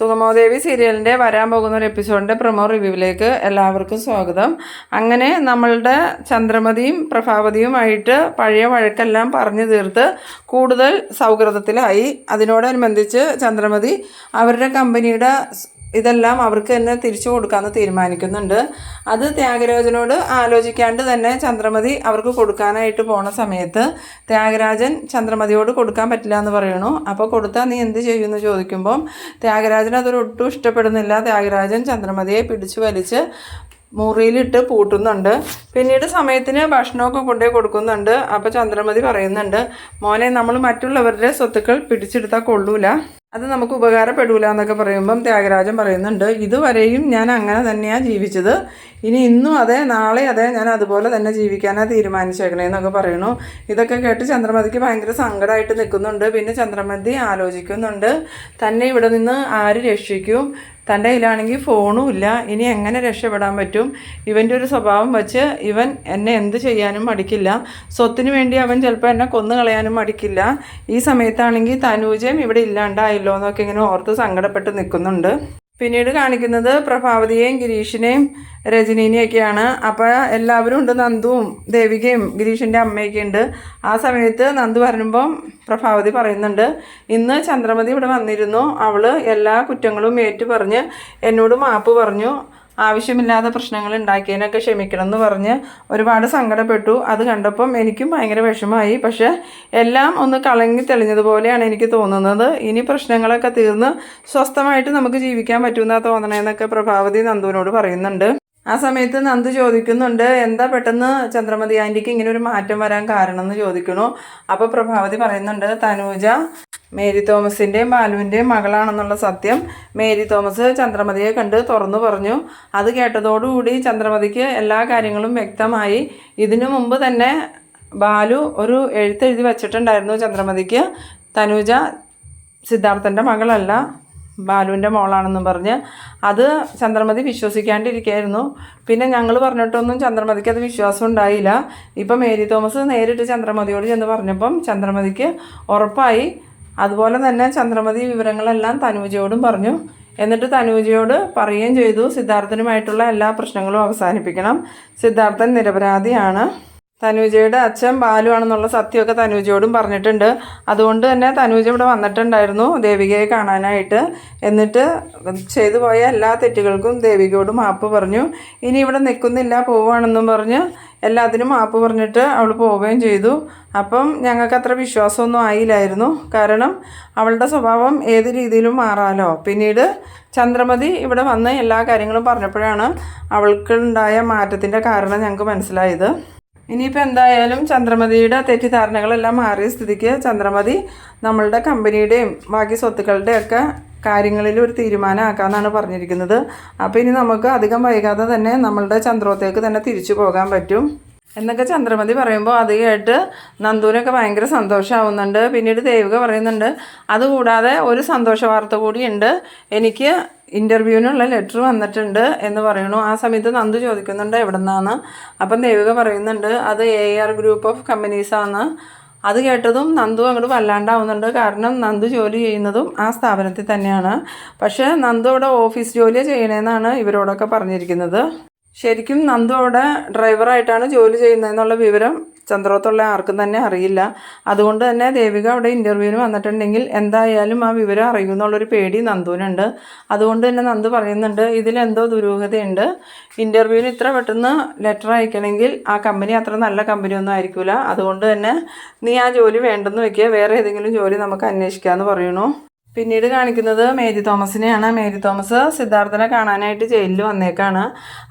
സുഗമോദേവി സീരിയലിന്റെ വരാൻ പോകുന്ന ഒരു എപ്പിസോഡിന്റെ പ്രൊമോ റിവ്യൂവിലേക്ക് എല്ലാവർക്കും സ്വാഗതം. അങ്ങനെ നമ്മളുടെ ചന്ദ്രമതിയും പ്രഭാവതിയുമായിട്ട് പഴയ വഴക്കെല്ലാം പറഞ്ഞു തീർത്ത് കൂടുതൽ സൗഹൃദത്തിലായി. അതിനോടനുബന്ധിച്ച് ചന്ദ്രമതി അവരുടെ കമ്പനിയുടെ ഇതെല്ലാം അവർക്ക് തന്നെ തിരിച്ചു കൊടുക്കാമെന്ന് തീരുമാനിക്കുന്നുണ്ട്. അത് ത്യാഗരാജനോട് ആലോചിക്കാണ്ട് തന്നെ ചന്ദ്രമതി അവർക്ക് കൊടുക്കാനായിട്ട് പോണ സമയത്ത് ത്യാഗരാജൻ ചന്ദ്രമതിയോട് കൊടുക്കാൻ പറ്റില്ല എന്ന് പറയണു. അപ്പോൾ കൊടുത്താൽ നീ എന്ത് ചെയ്യുമെന്ന് ചോദിക്കുമ്പം ത്യാഗരാജൻ അതൊരു ഒട്ടും ഇഷ്ടപ്പെടുന്നില്ല. ത്യാഗരാജൻ ചന്ദ്രമതിയെ പിടിച്ചു വലിച്ച് മുറിയിലിട്ട് പൂട്ടുന്നുണ്ട്. പിന്നീട് സമയത്തിന് ഭക്ഷണമൊക്കെ കൊണ്ടുപോയി കൊടുക്കുന്നുണ്ട്. അപ്പോൾ ചന്ദ്രമതി പറയുന്നുണ്ട് മോനെ നമ്മൾ മറ്റുള്ളവരുടെ സ്വത്തുക്കൾ പിടിച്ചെടുത്താൽ കൊള്ളൂല. അത് നമുക്ക് ഉപകാരപ്പെടൂല എന്നൊക്കെ പറയുമ്പം ത്യാഗരാജൻ പറയുന്നുണ്ട്. ഇതുവരെയും ഞാൻ അങ്ങനെ തന്നെയാണ് ജീവിച്ചത്. ഇനി ഇന്നും അതെ നാളെ അതെ ഞാൻ അതുപോലെ തന്നെ ജീവിക്കാനാണ് തീരുമാനിച്ചേക്കണേ എന്നൊക്കെ പറയണു ഇതൊക്കെ കേട്ട് ചന്ദ്രമതിക്ക് ഭയങ്കര സങ്കടമായിട്ട് നിൽക്കുന്നുണ്ട്. പിന്നെ ചന്ദ്രമതി ആലോചിക്കുന്നുണ്ട്. തന്നെ ഇവിടെ നിന്ന് ആര് രക്ഷിക്കും? തന്റെ കയ്യിലാണെങ്കിൽ ഫോണും ഇല്ല. ഇനി എങ്ങനെ രക്ഷപ്പെടാൻ പറ്റും? ഇവന്റെ ഒരു സ്വഭാവം വെച്ച് ഇവൻ എന്നെ എന്ത് ചെയ്യാനും മടിക്കില്ല. സ്വത്തിന് വേണ്ടി അവൻ ചിലപ്പോൾ എന്നെ കൊന്നു കളയാനും മടിക്കില്ല. ഈ സമയത്താണെങ്കിൽ തനൂജയും ഇവിടെ ഇല്ലാണ്ടായല്ലോ എന്നൊക്കെ ഇങ്ങനെ ഓർത്ത് സങ്കടപ്പെട്ട് നിൽക്കുന്നുണ്ട്. പിന്നീട് കാണിക്കുന്നത് പ്രഭാവതിയെയും ഗിരീഷിനെയും രജനീനെയൊക്കെയാണ്. അപ്പോൾ എല്ലാവരും ഉണ്ട്. നന്ദുവും ദേവികയും ഗിരീഷിന്റെ അമ്മയൊക്കെ ഉണ്ട്. ആ സമയത്ത് നന്ദു വരുമ്പം പ്രഭാവതി പറയുന്നുണ്ട് ഇന്ന് ചന്ദ്രമതി ഇവിടെ വന്നിരുന്നു. അവൾ എല്ലാ കുറ്റങ്ങളും ഏറ്റു പറഞ്ഞ് എന്നോട് മാപ്പ് പറഞ്ഞു. ആവശ്യമില്ലാത്ത പ്രശ്നങ്ങൾ ഉണ്ടാക്കിയതിനൊക്കെ ക്ഷമിക്കണം എന്ന് പറഞ്ഞ് ഒരുപാട് സങ്കടപ്പെട്ടു. അത് കണ്ടപ്പം എനിക്കും ഭയങ്കര വിഷമമായി. പക്ഷേ എല്ലാം ഒന്ന് കളങ്ങി തെളിഞ്ഞതുപോലെയാണ് എനിക്ക് തോന്നുന്നത്. ഇനി പ്രശ്നങ്ങളൊക്കെ തീർന്ന് സ്വസ്ഥമായിട്ട് നമുക്ക് ജീവിക്കാൻ പറ്റുമെന്നാണ് തോന്നണേന്നൊക്കെ പ്രഭാവതി നന്ദുവിനോട് പറയുന്നുണ്ട്. ആ സമയത്ത് നന്ദ് ചോദിക്കുന്നുണ്ട് എന്താ പെട്ടെന്ന് ചന്ദ്രമതി ആന്റിക്ക് ഇങ്ങനെ ഒരു മാറ്റം വരാൻ കാരണം എന്ന് ചോദിക്കണു അപ്പോൾ പ്രഭാവതി പറയുന്നുണ്ട് തനൂജ മേരി തോമസിന്റെയും ബാലുവിന്റെയും മകളാണെന്നുള്ള സത്യം. മേരി തോമസ് ചന്ദ്രമതിയെ കണ്ട് തുറന്നു പറഞ്ഞു. അത് കേട്ടതോടുകൂടി ചന്ദ്രമതിക്ക് എല്ലാ കാര്യങ്ങളും വ്യക്തമായി. ഇതിനു മുമ്പ് തന്നെ ബാലു ഒരു എഴുത്തെഴുതി വച്ചിട്ടുണ്ടായിരുന്നു ചന്ദ്രമതിക്ക്. തനൂജ സിദ്ധാർത്ഥന്റെ മകളല്ല. ബാലുവിന്റെ മോളാണെന്നും പറഞ്ഞ് അത് ചന്ദ്രമതി വിശ്വസിക്കാണ്ടിരിക്കുകയായിരുന്നു പിന്നെ ഞങ്ങൾ പറഞ്ഞിട്ടൊന്നും ചന്ദ്രമതിക്ക് അത് വിശ്വാസം ഉണ്ടായില്ല. ഇപ്പം മേരി തോമസ് നേരിട്ട് ചന്ദ്രമതിയോട് ചെന്ന് പറഞ്ഞപ്പം ചന്ദ്രമതിക്ക് ഉറപ്പായി. അതുപോലെ തന്നെ ചന്ദ്രമതി വിവരങ്ങളെല്ലാം തനൂജയോടും പറഞ്ഞു. എന്നിട്ട് തനൂജയോട് പറയുകയും ചെയ്തു. സിദ്ധാർത്ഥനുമായിട്ടുള്ള എല്ലാ പ്രശ്നങ്ങളും അവസാനിപ്പിക്കണം. സിദ്ധാർത്ഥൻ നിരപരാധിയാണ്. തനൂജയുടെ അച്ഛൻ ബാലു ആണെന്നുള്ള സത്യമൊക്കെ തനൂജയോടും പറഞ്ഞിട്ടുണ്ട്. അതുകൊണ്ട് തന്നെ തനൂജ ഇവിടെ വന്നിട്ടുണ്ടായിരുന്നു ദേവികയെ കാണാനായിട്ട്. എന്നിട്ട് ചെയ്തു പോയ എല്ലാ തെറ്റുകൾക്കും ദേവികയോട് മാപ്പ് പറഞ്ഞു. ഇനി ഇവിടെ നിൽക്കുന്നില്ല പോവുകയാണെന്നും പറഞ്ഞ് എല്ലാത്തിനും മാപ്പ് പറഞ്ഞിട്ട് അവൾ പോവുകയും ചെയ്തു. അപ്പം ഞങ്ങൾക്ക് അത്ര വിശ്വാസമൊന്നും ആയില്ലായിരുന്നു. കാരണം അവളുടെ സ്വഭാവം ഏത് രീതിയിലും മാറാലോ. പിന്നീട് ചന്ദ്രമതി ഇവിടെ വന്ന് എല്ലാ കാര്യങ്ങളും പറഞ്ഞപ്പോഴാണ് അവൾക്കുണ്ടായ മാറ്റത്തിന്റെ കാരണം ഞങ്ങൾക്ക് മനസ്സിലായത്. ഇനിയിപ്പോൾ എന്തായാലും ചന്ദ്രമതിയുടെ തെറ്റിദ്ധാരണകളെല്ലാം മാറിയ സ്ഥിതിക്ക് ചന്ദ്രമതി നമ്മളുടെ കമ്പനിയുടെയും ബാക്കി സ്വത്തുക്കളുടെയൊക്കെ കാര്യങ്ങളിൽ ഒരു തീരുമാനമാക്കാമെന്നാണ് പറഞ്ഞിരിക്കുന്നത്. അപ്പോൾ ഇനി നമുക്ക് അധികം വൈകാതെ തന്നെ നമ്മളുടെ ചന്ദ്രോത്തേക്ക് തന്നെ തിരിച്ചു പോകാൻ പറ്റും. എന്നൊക്കെ ചന്ദ്രമതി പറയുമ്പോൾ അത് കേട്ട് നന്ദൂരൊക്കെ ഭയങ്കര സന്തോഷമാവുന്നുണ്ട് പിന്നീട് ദേവിക പറയുന്നുണ്ട് അതുകൂടാതെ ഒരു സന്തോഷ വാർത്ത കൂടിയുണ്ട്. എനിക്ക് ഇന്റർവ്യൂവിനുള്ള ലെറ്റർ വന്നിട്ടുണ്ട് എന്ന് പറയണു ആ സമയത്ത് നന്ദു ചോദിക്കുന്നുണ്ട് എവിടെ നിന്നാണ് അപ്പം ദേവിക പറയുന്നുണ്ട് അത് എ ആർ ഗ്രൂപ്പ് ഓഫ് കമ്പനീസാണ് അത് കേട്ടതും നന്ദു അങ്ങോട്ട് വല്ലാണ്ടാവുന്നുണ്ട്. കാരണം നന്ദു ജോലി ചെയ്യുന്നതും ആ സ്ഥാപനത്തിൽ തന്നെയാണ്. പക്ഷേ നന്ദു അവിടെ ഓഫീസ് ജോലി ചെയ്യണമെന്നാണ് ഇവരോടൊക്കെ പറഞ്ഞിരിക്കുന്നത്. ശരിക്കും നന്ദു അവിടെ ഡ്രൈവറായിട്ടാണ് ജോലി ചെയ്യുന്നതെന്നുള്ള വിവരം ചന്ദ്രോത്തുള്ള ആർക്കും തന്നെ അറിയില്ല. അതുകൊണ്ട് തന്നെ ദേവിക അവിടെ ഇന്റർവ്യൂവിന് വന്നിട്ടുണ്ടെങ്കിൽ എന്തായാലും ആ വിവരം അറിയുമെന്നുള്ളൊരു പേടി നന്ദുവിനുണ്ട്. അതുകൊണ്ട് തന്നെ നന്ദു പറയുന്നുണ്ട് ഇതിലെന്തോ ദുരൂഹതയുണ്ട്. ഇന്റർവ്യൂവിന് ഇത്ര പെട്ടെന്ന് ലെറ്റർ അയക്കണമെങ്കിൽ ആ കമ്പനി അത്ര നല്ല കമ്പനിയൊന്നും ആയിരിക്കില്ല അതുകൊണ്ട് തന്നെ നീ ആ ജോലി വേണ്ടെന്ന് വെക്കുക വേറെ ഏതെങ്കിലും ജോലി നമുക്ക് അന്വേഷിക്കാമെന്ന് പറയണു പിന്നീട് കാണിക്കുന്നത് മേരി തോമസിനെയാണ്. മേരി തോമസ് സിദ്ധാർത്ഥനെ കാണാനായിട്ട് ജയിലിൽ വന്നേക്കാണ്.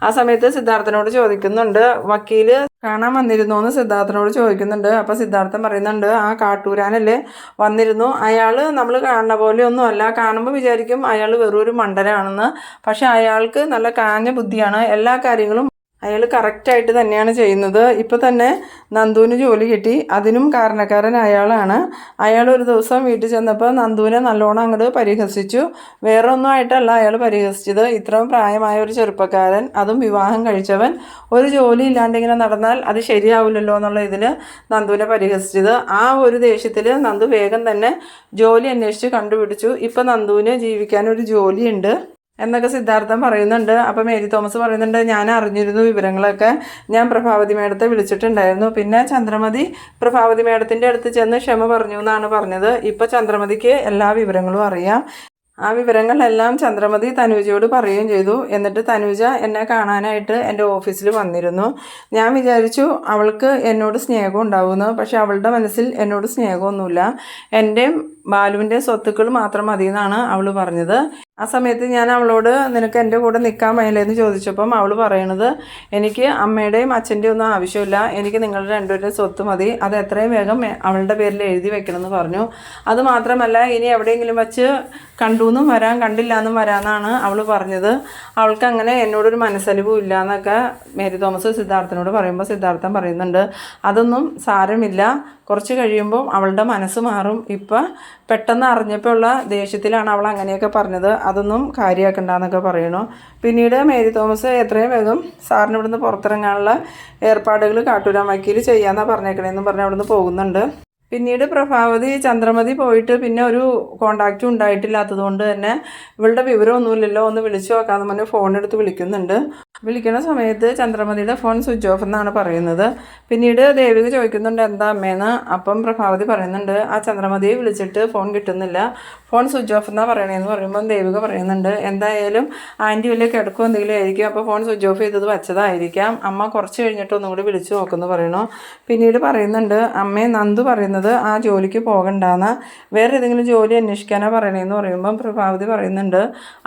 ആ സമയത്ത് സിദ്ധാർത്ഥനോട് ചോദിക്കുന്നുണ്ട് വക്കീൽ കാണാൻ വന്നിരുന്നു? എന്ന് സിദ്ധാർത്ഥനോട് ചോദിക്കുന്നുണ്ട്. അപ്പോൾ സിദ്ധാർത്ഥൻ പറയുന്നുണ്ട് ആ കാട്ടൂരാനല്ലേ വന്നിരുന്നു. അയാൾ നമ്മൾ കാണുന്ന പോലെ ഒന്നും അല്ല. കാണുമ്പോൾ വിചാരിക്കും അയാൾ വെറും ഒരു മണ്ടനാണെന്ന്. പക്ഷെ അയാൾക്ക് നല്ല കാഞ്ഞ ബുദ്ധിയാണ്. എല്ലാ കാര്യങ്ങളും അയാൾ കറക്റ്റായിട്ട് തന്നെയാണ് ചെയ്യുന്നത്. ഇപ്പോൾ തന്നെ നന്ദുവിന് ജോലി കിട്ടി. അതിനും കാരണക്കാരൻ അയാളാണ്. അയാൾ ഒരു ദിവസം വീട്ടിൽ ചെന്നപ്പോൾ നന്ദുവിനെ നല്ലോണം അങ്ങോട്ട് പരിഹസിച്ചു. വേറെ ഒന്നും ആയിട്ടല്ല അയാൾ പരിഹസിച്ചത്. ഇത്രയും പ്രായമായ ഒരു ചെറുപ്പക്കാരൻ അതും വിവാഹം കഴിച്ചവൻ. ഒരു ജോലി ഇല്ലാണ്ട് ഇങ്ങനെ നടന്നാൽ അത് ശരിയാവില്ലല്ലോ എന്നുള്ള ഇതിൽ നന്ദുവിനെ പരിഹസിച്ചത്. ആ ഒരു ദേഷ്യത്തിൽ നന്ദു വേഗം തന്നെ ജോലി അന്വേഷിച്ച് കണ്ടുപിടിച്ചു. ഇപ്പം നന്ദുവിന് ജീവിക്കാൻ ഒരു ജോലിയുണ്ട്. എന്നൊക്കെ സിദ്ധാർത്ഥൻ പറയുന്നുണ്ട്. അപ്പം മേരി തോമസ് പറയുന്നുണ്ട് ഞാൻ അറിഞ്ഞിരുന്നു വിവരങ്ങളൊക്കെ. ഞാൻ പ്രഭാവതി മേഡത്തെ വിളിച്ചിട്ടുണ്ടായിരുന്നു. പിന്നെ ചന്ദ്രമതി പ്രഭാവതി മേഡത്തിന്റെ അടുത്ത് ചെന്ന് ക്ഷമ പറഞ്ഞു എന്നാണ് പറഞ്ഞത്. ഇപ്പം ചന്ദ്രമതിക്ക് എല്ലാ വിവരങ്ങളും അറിയാം. ആ വിവരങ്ങളെല്ലാം ചന്ദ്രമതി തനൂജയോട് പറയുകയും ചെയ്തു. എന്നിട്ട് തനൂജ എന്നെ കാണാനായിട്ട് എന്റെ ഓഫീസിൽ വന്നിരുന്നു. ഞാൻ വിചാരിച്ചു അവൾക്ക് എന്നോട് സ്നേഹം ഉണ്ടാവുമെന്ന്. പക്ഷെ അവളുടെ മനസ്സിൽ എന്നോട് സ്നേഹമൊന്നുമില്ല. എന്റെയും ബാലുവിന്റെ സ്വത്തുക്കൾ മാത്രം മതി എന്നാണ് അവൾ പറഞ്ഞത്. ആ സമയത്ത് ഞാൻ അവളോട് നിനക്ക് എന്റെ കൂടെ നിൽക്കാൻ വയ്യല്ലെന്ന് ചോദിച്ചപ്പം അവൾ പറയണത് എനിക്ക് അമ്മയുടെയും അച്ഛന്റെയും ഒന്നും ആവശ്യമില്ല. എനിക്ക് നിങ്ങളുടെ രണ്ടുപേരുടെ സ്വത്ത് മതി. അത് എത്രയും വേഗം അവളുടെ പേരിൽ എഴുതി വെക്കണമെന്ന് പറഞ്ഞു. അത് മാത്രമല്ല ഇനി എവിടെയെങ്കിലും വച്ച് കണ്ടു എന്നും വരാം കണ്ടില്ല എന്നും വരാമെന്നാണ് അവൾ പറഞ്ഞത്. അവൾക്ക് അങ്ങനെ എന്നോടൊരു മനസ്സലിവും ഇല്ല എന്നൊക്കെ മേരി തോമസ് സിദ്ധാർത്ഥനോട് പറയുമ്പോൾ സിദ്ധാർത്ഥൻ പറയുന്നുണ്ട്. അതൊന്നും സാരമില്ല. കുറച്ച് കഴിയുമ്പോൾ അവളുടെ മനസ്സ് മാറും. ഇപ്പം പെട്ടെന്ന് അറിഞ്ഞപ്പോൾ ഉള്ള ദേഷ്യത്തിലാണ് അവൾ അങ്ങനെയൊക്കെ പറഞ്ഞത്. അതൊന്നും കാര്യമാക്കണ്ടെന്നൊക്കെ പറയണു പിന്നീട് മേരി തോമസ് എത്രയും വേഗം സാറിന് ഇവിടുന്ന് പുറത്തിറങ്ങാനുള്ള ഏർപ്പാടുകൾ കാട്ടൂരാൻ വക്കീൽ ചെയ്യാമെന്നാണ് പറഞ്ഞേക്കണേന്ന് പറഞ്ഞ് അവിടുന്ന് പോകുന്നുണ്ട്. പിന്നീട് പ്രഭാവതി ചന്ദ്രമതി പോയിട്ട് പിന്നെ ഒരു കോണ്ടാക്റ്റും ഉണ്ടായിട്ടില്ലാത്തത് കൊണ്ട് തന്നെ ഇവളുടെ വിവരമൊന്നുമില്ലല്ലോ ഒന്ന് വിളിച്ചു നോക്കാമെന്ന് പറഞ്ഞ് ഫോൺ എടുത്ത് വിളിക്കുന്നുണ്ട്. വിളിക്കുന്ന സമയത്ത് ചന്ദ്രമതിയുടെ ഫോൺ സ്വിച്ച് ഓഫ് എന്നാണ് പറയുന്നത്. പിന്നീട് ദേവിക ചോദിക്കുന്നുണ്ട് എന്താ അമ്മേന്ന്? അപ്പം പ്രഭാവതി പറയുന്നുണ്ട് ആ ചന്ദ്രമതിയെ വിളിച്ചിട്ട് ഫോൺ കിട്ടുന്നില്ല. ഫോൺ സ്വിച്ച് ഓഫ് എന്നാണ് പറയണേന്ന് പറയുമ്പം ദേവിക പറയുന്നുണ്ട് എന്തായാലും ആന്റി വലിയ കിടക്കും എന്തെങ്കിലും ആയിരിക്കും അപ്പോൾ ഫോൺ സ്വിച്ച് ഓഫ് ചെയ്തത് വച്ചതായിരിക്കാം. അമ്മ കുറച്ച് കഴിഞ്ഞിട്ട് ഒന്നും കൂടി വിളിച്ചു നോക്കുമെന്ന് പറയണു. പിന്നീട് പറയുന്നുണ്ട് അമ്മയെ നന്ദു പറയുന്നത് ആ ജോലിക്ക് പോകണ്ടാന്ന്. വേറെ ഏതെങ്കിലും ജോലി അന്വേഷിക്കാനാണ് പറയണേന്ന് പറയുമ്പം പ്രഭാവതി പറയുന്നുണ്ട്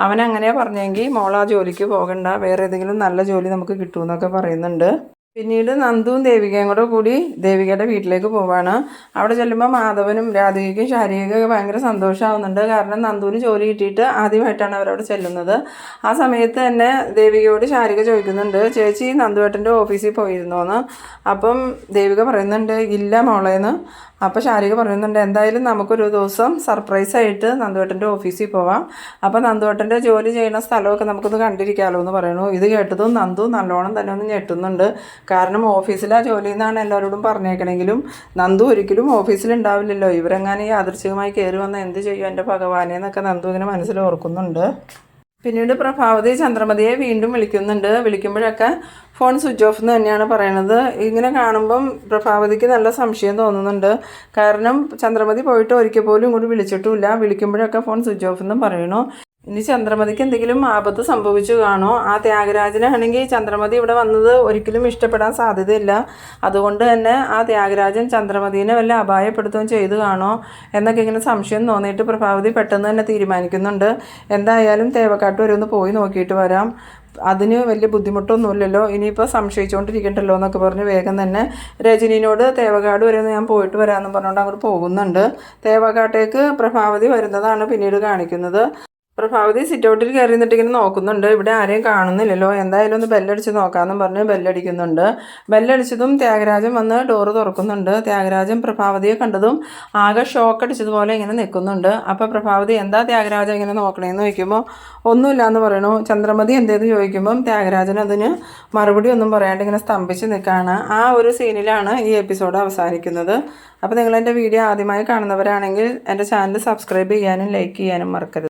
അവൻ അങ്ങനെയാണ് പറഞ്ഞെങ്കിൽ മോൾ ആ ജോലിക്ക് പോകണ്ട. വേറെ ഏതെങ്കിലും നല്ല ജോലി നമുക്ക് കിട്ടുമെന്നൊക്കെ പറയുന്നുണ്ട്. പിന്നീട് നന്ദുവും ദേവികയും കൂടെ കൂടി ദേവികയുടെ വീട്ടിലേക്ക് പോവാണ്. അവിടെ ചെല്ലുമ്പോൾ മാധവനും രാധികയ്ക്കും ശാരികയ്ക്കൊക്കെ ഭയങ്കര സന്തോഷമാവുന്നുണ്ട് കാരണം നന്ദുവിന് ജോലി കിട്ടിയിട്ട് ആദ്യമായിട്ടാണ് അവരവിടെ ചെല്ലുന്നത്. ആ സമയത്ത് തന്നെ ദേവികയോട് ശാരിക ചോദിക്കുന്നുണ്ട് ചേച്ചി നന്ദുവേട്ടന്റെ ഓഫീസിൽ പോയിരുന്നോന്ന്? അപ്പം ദേവിക പറയുന്നുണ്ട് ഇല്ല മോളേന്ന്. അപ്പോൾ ശാരിക പറയുന്നുണ്ട് എന്തായാലും നമുക്കൊരു ദിവസം സർപ്രൈസ് ആയിട്ട് നന്ദുവേട്ടന്റെ ഓഫീസിൽ പോവാം. അപ്പോൾ നന്ദുവേട്ടന്റെ ജോലി ചെയ്യുന്ന സ്ഥലമൊക്കെ നമുക്കൊന്ന് കണ്ടിരിക്കാമല്ലോ എന്ന് പറയണു. ഇത് കേട്ടതും നന്ദു നല്ലോണം തന്നെ ഒന്ന് ഞെട്ടുന്നുണ്ട്. കാരണം ഓഫീസിലാ ജോലി എന്നാണ് എല്ലാവരോടും പറഞ്ഞേക്കണെങ്കിലും നന്ദു ഒരിക്കലും ഓഫീസിൽ ഉണ്ടാവില്ലല്ലോ ഇവരെങ്ങനെ യാദൃച്ഛികമായി കയറി വന്ന എന്ത് ചെയ്യും എന്റെ ഭഗവാനെ എന്നൊക്കെ നന്ദു ഇങ്ങനെ മനസ്സിൽ ഓർക്കുന്നുണ്ട്. പിന്നീട് പ്രഭാവതി ചന്ദ്രമതിയെ വീണ്ടും വിളിക്കുന്നുണ്ട്. വിളിക്കുമ്പോഴൊക്കെ ഫോൺ സ്വിച്ച് ഓഫ് എന്ന് തന്നെയാണ് പറയണത്. ഇങ്ങനെ കാണുമ്പം പ്രഭാവതിക്ക് നല്ല സംശയം തോന്നുന്നുണ്ട്. കാരണം ചന്ദ്രമതി പോയിട്ട് ഒരിക്കൽ പോലും ഇങ്ങോട്ട് വിളിച്ചിട്ടുമില്ല. വിളിക്കുമ്പോഴൊക്കെ ഫോൺ സ്വിച്ച് ഓഫ് എന്നും പറയണു. ഇനി ചന്ദ്രമതിക്ക് എന്തെങ്കിലും ആപത്ത് സംഭവിച്ചു കാണോ? ആ ത്യാഗരാജനാണെങ്കിൽ ചന്ദ്രമതി ഇവിടെ വന്നത് ഒരിക്കലും ഇഷ്ടപ്പെടാൻ സാധ്യതയില്ല. അതുകൊണ്ട് തന്നെ ആ ത്യാഗരാജൻ ചന്ദ്രമതിനെ വല്ല അപായപ്പെടുത്തുകയും ചെയ്തു കാണോ? എന്നൊക്കെ ഇങ്ങനെ സംശയം തോന്നിയിട്ട് പ്രഭാവതി പെട്ടെന്ന് തന്നെ തീരുമാനിക്കുന്നുണ്ട്. എന്തായാലും തേവക്കാട്ട് വരെ ഒന്ന് പോയി നോക്കിയിട്ട് വരാം. അതിന് വലിയ ബുദ്ധിമുട്ടൊന്നുമില്ലല്ലോ. ഇനിയിപ്പോൾ സംശയിച്ചുകൊണ്ടിരിക്കണ്ടല്ലോ എന്നൊക്കെ പറഞ്ഞ് വേഗം തന്നെ രജനീനോട് തേവകാട് വരെ ഞാൻ പോയിട്ട് വരാമെന്ന് പറഞ്ഞുകൊണ്ട് അങ്ങോട്ട് പോകുന്നുണ്ട്. തേവകാട്ടേക്ക് പ്രഭാവതി വരുന്നതാണ് പിന്നീട് കാണിക്കുന്നത്. പ്രഭാവതി സിറ്റൗട്ടിൽ കയറി നിന്നിട്ട് ഇങ്ങനെ നോക്കുന്നുണ്ട്. ഇവിടെ ആരെയും കാണുന്നില്ലല്ലോ. എന്തായാലും ഒന്ന് ബെല്ലടിച്ച് നോക്കാമെന്നും പറഞ്ഞ് ബെല്ലടിക്കുന്നുണ്ട്. ബെല്ലടിച്ചതും ത്യാഗരാജൻ വന്ന് ഡോറ് തുറക്കുന്നുണ്ട്. ത്യാഗരാജൻ പ്രഭാവതിയെ കണ്ടതും ആകെ ഷോക്ക് അടിച്ചതുപോലെ ഇങ്ങനെ നിൽക്കുന്നുണ്ട്. അപ്പോൾ പ്രഭാവതി എന്താ ത്യാഗരാജൻ ഇങ്ങനെ നോക്കണേന്ന് ചോദിക്കുമ്പോൾ ഒന്നുമില്ല എന്ന് പറയണു. ചന്ദ്രമതി എന്തേന്ന് ചോദിക്കുമ്പം ത്യാഗരാജൻ അതിന് മറുപടി ഒന്നും പറയാണ്ട് ഇങ്ങനെ സ്തംഭിച്ച് നിൽക്കുകയാണ് ആ ഒരു സീനിലാണ് ഈ എപ്പിസോഡ് അവസാനിക്കുന്നത്. അപ്പോൾ നിങ്ങൾ എന്റെ വീഡിയോ ആദ്യമായി കാണുന്നവരാണെങ്കിൽ എന്റെ ചാനൽ സബ്സ്ക്രൈബ് ചെയ്യാനും ലൈക്ക് ചെയ്യാനും മറക്കരുത്.